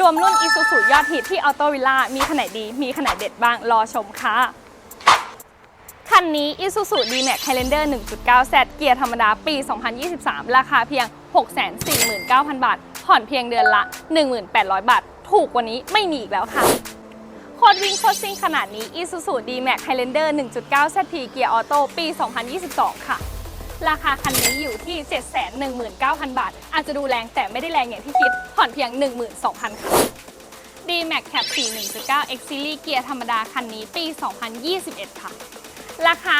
รวมรุ่น Isuzu ยอดฮิตที่ Auto Villa มีขนาดดี มีขนาดเด็ดบ้างรอชมค่ะ คันนี้ Isuzu D-Max Highlander 1.9 Z เกียร์ธรรมดาปี 2023 ราคาเพียง 649,000 บาท ผ่อนเพียงเดือนละ 1,800 บาท ถูกกว่านี้ไม่มีอีกแล้วค่ะโคตรวิ่งโคตรซิ่งขนาดนี้ Isuzu D-Max Highlander 1.9 ZT เกียร์ออโต้ปี 2022 ค่ะ ราคาคันนี้อยู่ที่ 719,000 บาท อาจจะดูแรงแต่ไม่ได้แรงอย่างที่คิด ผ่อนเพียง 12,000 ค่ะ D-Max Cap 4 1.9 X Series เกียร์ธรรมดาคันนี้ปี 2021 ค่ะ ราคา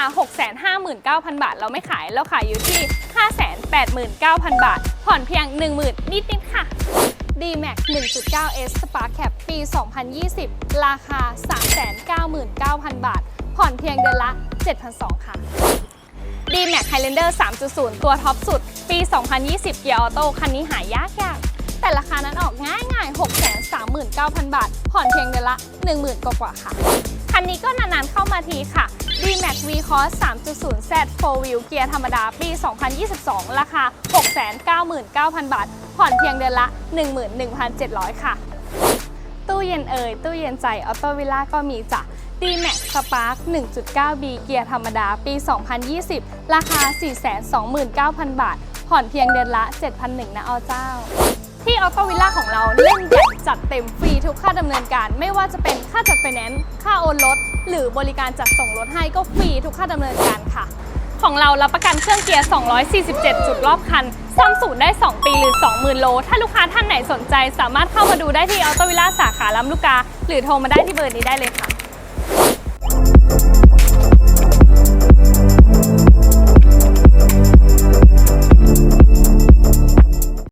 659,000 บาท เราไม่ขาย เราขายอยู่ที่ 589,000 บาท ผ่อนเพียง 10,000 นิดๆค่ะ D-Max 1.9 S Spark Cap ปี 2020 ราคา 399,000 บาท ผ่อนเพียงเดือนละ 7,200 ค่ะ D-Max Highlander 3.0 ตัวท็อปสุด ปี 2020 เกียร์ออโต้คันนี้หายากยากๆแต่ราคานั้นออกง่ายง่าย639,000 บาท ผ่อนเพียงเดือนละ 10,000 กว่าๆค่ะ คันนี้ก็นานๆเข้ามาทีค่ะ D-Max V-Cross 3.0 Z 4 Wheel เกียร์ธรรมดา ปี 2022 ราคา 699,000 บาท ผ่อนเพียงเดือนละ 11,700 ค่ะ ตู้เย็นเอ่ยตู้เย็นใจออโตวิล่าก็มีจ้ะ D-Max Spark 1.9B เกียร์ธรรมดาปี 2020 ราคา 429,000 บาท ผ่อนเพียงเดือนละ7,100นะอเจ้า ที่ออโตวิล่าของเราเล่นใหญ่จัดเต็มฟรีทุกค่าดำเนินการ ไม่ว่าจะเป็นค่าจัดไฟแนนซ์ค่าโอนรถหรือบริการจัดส่งรถให้ก็ฟรีทุกค่าดำเนินการค่ะ ของเรารับประกันเครื่องเกียร์ 247 จุดรอบคันซ่อมสูตรได้ 2 ปีหรือ 20,000 โล ถ้าลูกค้าท่านไหนสนใจ สามารถเข้ามาดูได้ที่ออโตวิลล่าสาขาลำลูกกา หรือโทรมาได้ที่เบอร์นี้ได้เลยค่ะ